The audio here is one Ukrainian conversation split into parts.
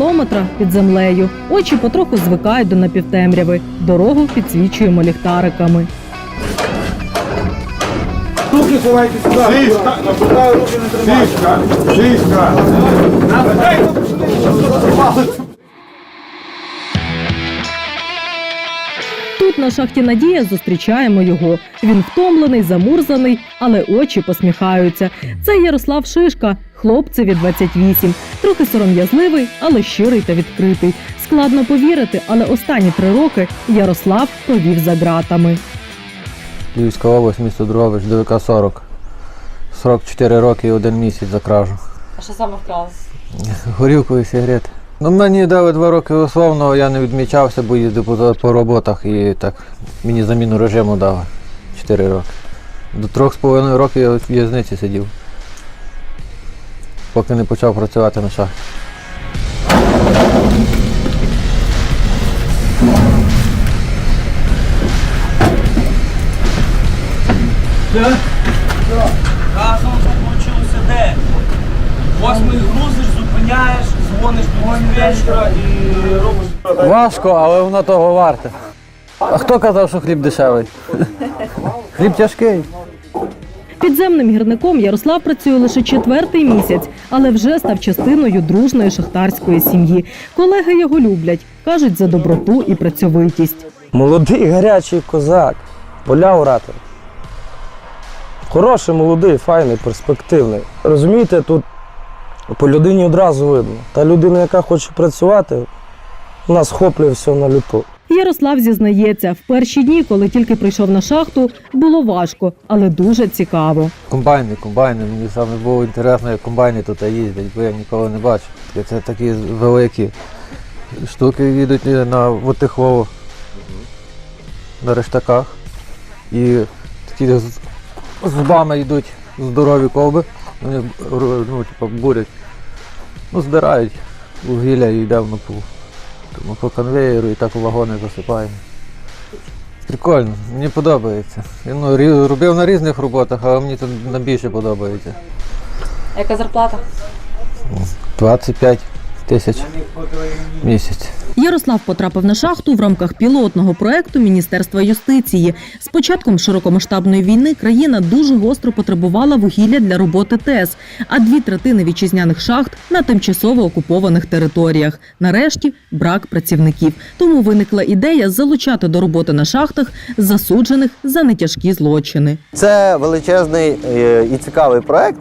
кілометра під землею. Очі потроху звикають до напівтемряви. Дорогу підсвічуємо ліхтариками. Руки ховайте сюди. Сішка. Руки не тримайте. Сішка. Сішка. Тут на шахті Надія зустрічаємо його. Він втомлений, замурзаний, але очі посміхаються. Це Ярослав Шишка, хлопцеві 28. Трохи сором'язливий, але щирий та відкритий. Складно повірити, але останні три роки Ярослав провів за ґратами. Львівська область, місто Дробич, ДВК 40. 44 роки і один місяць за кражу. А що саме вкрали? Горілку і сигарети. Ну, мені дали два роки условно, я не відмічався, бо їздив по, по роботах і так мені заміну режиму дали 4 роки. До трьох з половиною років я в в'язниці сидів. Поки не почав працювати на шахті. Разом закінчилося де? Восьмий грузиш, зупиняєш, дзвониш до диспетчера і робиш. Важко, але воно того варте. А хто казав, що хліб дешевий? Хліб тяжкий. Підземним гірником Ярослав працює лише четвертий місяць, але вже став частиною дружної шахтарської сім'ї. Колеги його люблять, кажуть за доброту і працьовитість. Молодий гарячий козак, поля орати. Хороший, молодий, файний, перспективний. Розумієте, тут по людині одразу видно. Та людина, яка хоче працювати, вона схоплює все на люту. Ярослав зізнається, в перші дні, коли тільки прийшов на шахту, було важко, але дуже цікаво. Комбайни, комбайни. Мені саме було інтересно, як комбайни тут їздять, бо я ніколи не бачив. Це такі великі штуки їдуть на Вотихову, на рештаках. І такі з зубами йдуть здорові колби. Вони ну, типу, бурять. Ну, збирають вугілля і йде в напу. Тому по конвейеру і так у вагони засипаємо. Прикольно, мені подобається. Я ну, робив на різних роботах, але мені тут найбільше подобається. Яка зарплата? 25 тисяч в місяць. Ярослав потрапив на шахту в рамках пілотного проекту Міністерства юстиції. З початком широкомасштабної війни країна дуже гостро потребувала вугілля для роботи ТЕС, а дві третини вітчизняних шахт на тимчасово окупованих територіях. Нарешті брак працівників. Тому виникла ідея залучати до роботи на шахтах засуджених за нетяжкі злочини. Це величезний е, і цікавий проект.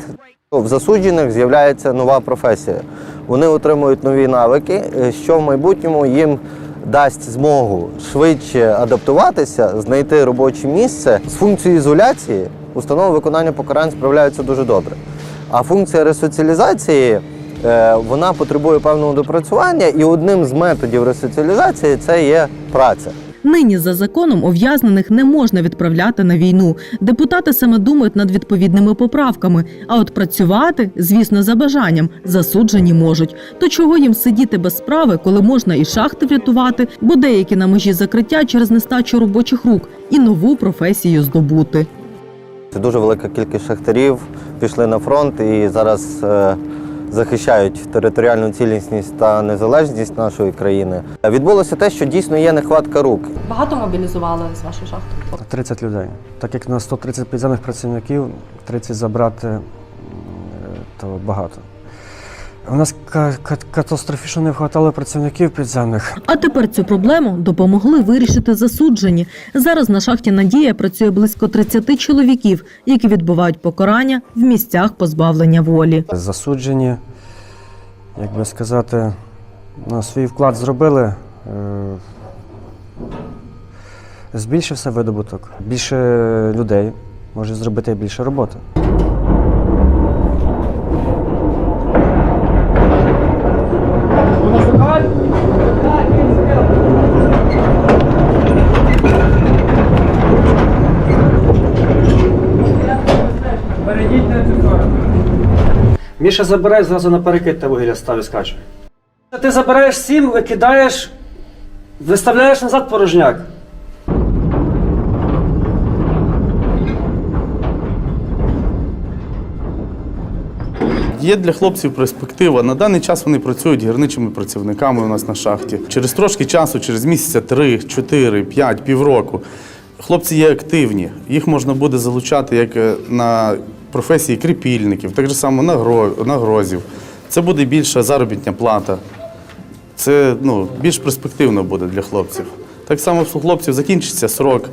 В засуджених з'являється нова професія. Вони отримують нові навики, е, що в майбутньому їм дасть змогу швидше адаптуватися, знайти робоче місце. З функцією ізоляції установи виконання покарань справляються дуже добре. А функція ресоціалізації е, вона потребує певного допрацювання, і одним з методів ресоціалізації це є праця. Нині за законом ув'язнених не можна відправляти на війну. Депутати саме думають над відповідними поправками. А от працювати, звісно, за бажанням засуджені можуть. То чого їм сидіти без справи, коли можна і шахти врятувати, бо деякі на межі закриття через нестачу робочих рук і нову професію здобути. Дуже велика кількість шахтарів пішли на фронт і зараз е, захищають територіальну цілісність та незалежність нашої країни. Відбулося те, що дійсно є нехватка рук. Багато мобілізували з вашої шахти? 30 людей. Так як на 130 підземних працівників, 30 забрати е, то багато. У нас ка- ка- катастрофічно не вистачало працівників підземних. А тепер цю проблему допомогли вирішити засуджені. Зараз на шахті Надія працює близько 30 чоловіків, які відбувають покарання в місцях позбавлення волі. Засуджені, як би сказати, на свій вклад зробили. е, Збільшився видобуток. Більше людей може зробити більше роботи. Міша забирай зразу на перекид та вугілля став і скаче. Ти забираєш сім, викидаєш, виставляєш назад порожняк. Є для хлопців перспектива. На даний час вони працюють гірничими працівниками у нас на шахті. Через трошки часу, через місяця 3, 4, 5, півроку. Хлопці є активні. Їх можна буде залучати як е, на професії кріпільників, так само нагрозів. Це буде більша заробітня плата. Це ну, більш перспективно буде для хлопців. Так само у хлопців закінчиться срок,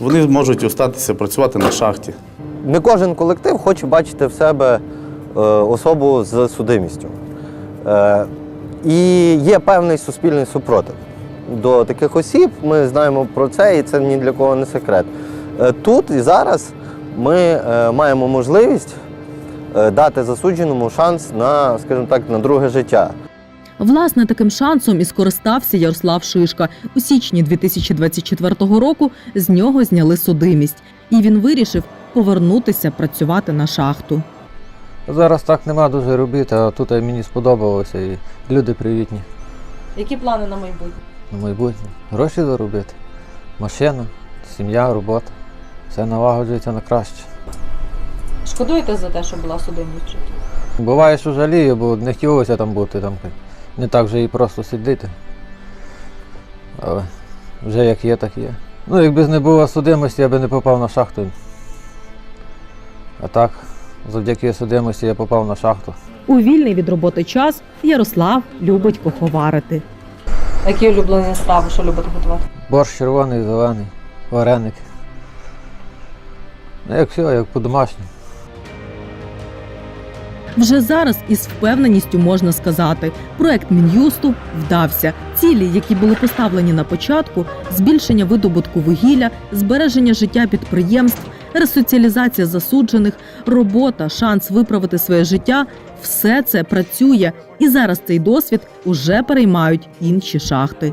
вони можуть остатися працювати на шахті. Не кожен колектив хоче бачити в себе е, особу з судимістю. Е, і є певний суспільний супротив до таких осіб. Ми знаємо про це, і це ні для кого не секрет. Е, тут і зараз ми е, маємо можливість е, дати засудженому шанс на, скажімо так, на друге життя. Власне, таким шансом і скористався Ярослав Шишка. У січні 2024 року з нього зняли судимість, і він вирішив повернутися працювати на шахту. Зараз так нема дуже робити, а тут мені сподобалося і люди привітні Які плани на майбутнє? на майбутнє. Гроші заробити, машина, сім'я, робота. Все налагоджується на краще. Шкодуєте за те, що була судимість? Буває, що жалію, бо не хотілося там бути, там не так вже і просто сидіти. Але вже як є, так є. Ну, якби не було судимості, я би не попав на шахту. А так, завдяки судимості я попав на шахту. У вільний від роботи час Ярослав любить куховарити. Які улюблені страви, що любите готувати? Борщ червоний, зелений, вареники. Ну, як все, як по-домашньому. Вже зараз із впевненістю можна сказати, проект мін'юсту вдався. Цілі, які були поставлені на початку: збільшення видобутку вугілля, збереження життя підприємств, ресоціалізація засуджених, робота, шанс виправити своє життя все це працює. І зараз цей досвід уже переймають інші шахти.